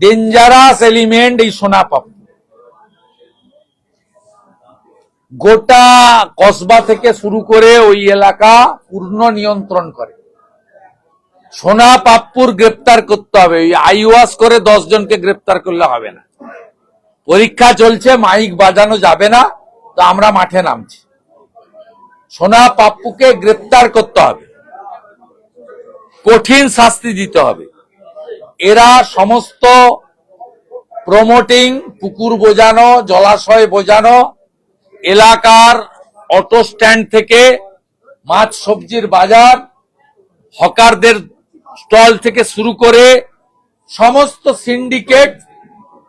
Dangerous element এই সোনা পাপ্পু গোটা কসবা থেকে শুরু করে ওই এলাকা পূর্ণ নিয়ন্ত্রণ করে। সোনা পাপ্পুর গ্রেপ্তার করতে হবে। ওই আইওয়াস করে দশ জনকে গ্রেপ্তার করলে হবে না। পরীক্ষা চলছে, মাইক বাজানো যাবে না, তো আমরা মাঠে নামছি। সোনা পাপ্পুকে গ্রেপ্তার করতে হবে। কঠিন শাস্তি দিতে হবে। এরা সমস্ত প্রমোটিং পুকুর বোঝানো, জলাশয় বোঝানো, এলাকার অটো স্ট্যান্ড থেকে মাছ সবজির বাজার, হকারদের স্টল থেকে শুরু করে সমস্ত সিন্ডিকেট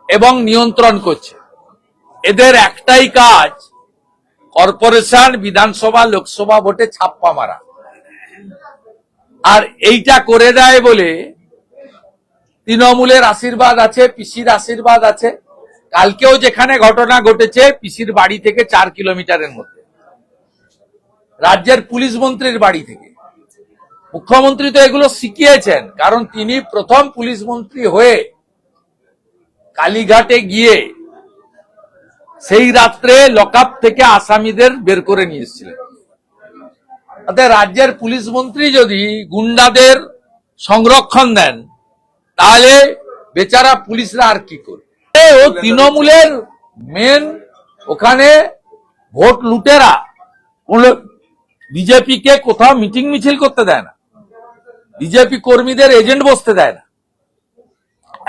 এবং নিয়ন্ত্রণ করছে। এদের একটাই কাজ কর্পোরেশন বিধানসভা, লোকসভা ভোটে ছাপ্পা মারা। আর এইটা করে দেয় বলে তৃণমূলের আশীর্বাদ আছে, পিসির আশীর্বাদ আছে। কালকেও যেখানে ঘটনা ঘটেছে, পিসির বাড়ি থেকে চার কিলোমিটারের মধ্যে। রাজ্যের পুলিশ মন্ত্রীর বাড়ি থেকে। মুখ্যমন্ত্রী তো এগুলো শিখিয়েছেন, কারণ তিনি প্রথম পুলিশ মন্ত্রী হয়ে কালীঘাটে গিয়ে সেই রাত্রে লকআপ থেকে আসামিদের বের করে নিয়ে এসেছিলেন। রাজ্যের পুলিশ মন্ত্রী যদি গুন্ডাদের সংরক্ষণ দেন তাহলে বেচারা পুলিশরা আর কি করবে? ও তৃণমূলের মেন ওখানে ভোট লুটেরা। বিজেপি কে কোথাও মিটিং মিছিল করতে দেয় না। বিজেপি কর্মীদের এজেন্ট বসতে দেয় না।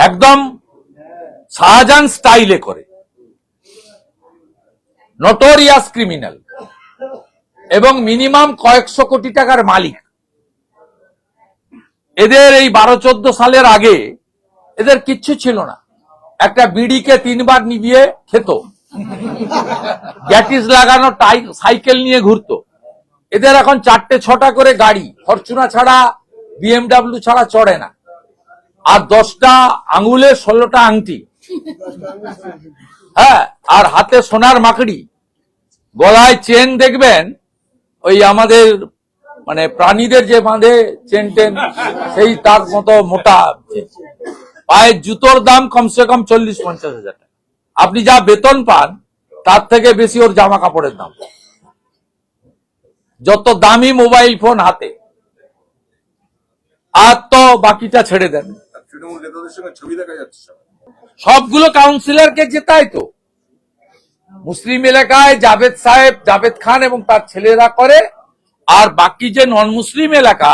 একদম শাহজাহান স্টাইলে করে। নটোরিয়াস ক্রিমিনাল এবং মিনিমাম কয়েকশো কোটি টাকার মালিক। এদের এই বারো চোদ্দ সালের আগে এদের কিচ্ছু ছিল না। একটা বিড়িকে তিনবার নিবিয়ে খেত। গ্যাটিস লাগানো সাইকেল নিয়ে ঘুরতো। এদের এখন চারটে ছটা করে গাড়ি। ফরচুনা ছাড়া, বিএমডাব্লিউ ছাড়া চড়ে না। আর দশটা আঙুলে ষোলোটা আংটি। হ্যাঁ আর হাতে সোনার মাকড়ি। গলায় চেন দেখবেন, ওই আমাদের মানে প্রাণীদের যে বাঁধে চেন টেন সেই তার মতো মোটা। পায়ের জুতোর দাম কমসে কম চল্লিশ পঞ্চাশ হাজার টাকা। আপনি যা বেতন পান তার থেকে বেশি ওর জামা কাপড়ের দাম। যত দামি মোবাইল ফোন হাতে আর তো বাকিটা ছেড়ে দেন। সবগুলো কাউন্সিলরকে জেতায় তো। মুসলিম এলাকায় জাভেদ সাহেব জাভেদ খান এবং তার ছেলেরা করে আর বাকি যে নন মুসলিম এলাকা,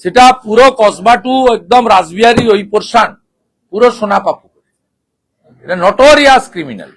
সেটা পুরো কসবা টু একদম রাসবিহারি ওই পোর্শান, পুরো সোনাপাপু এটা নটোরিয়াস ক্রিমিনাল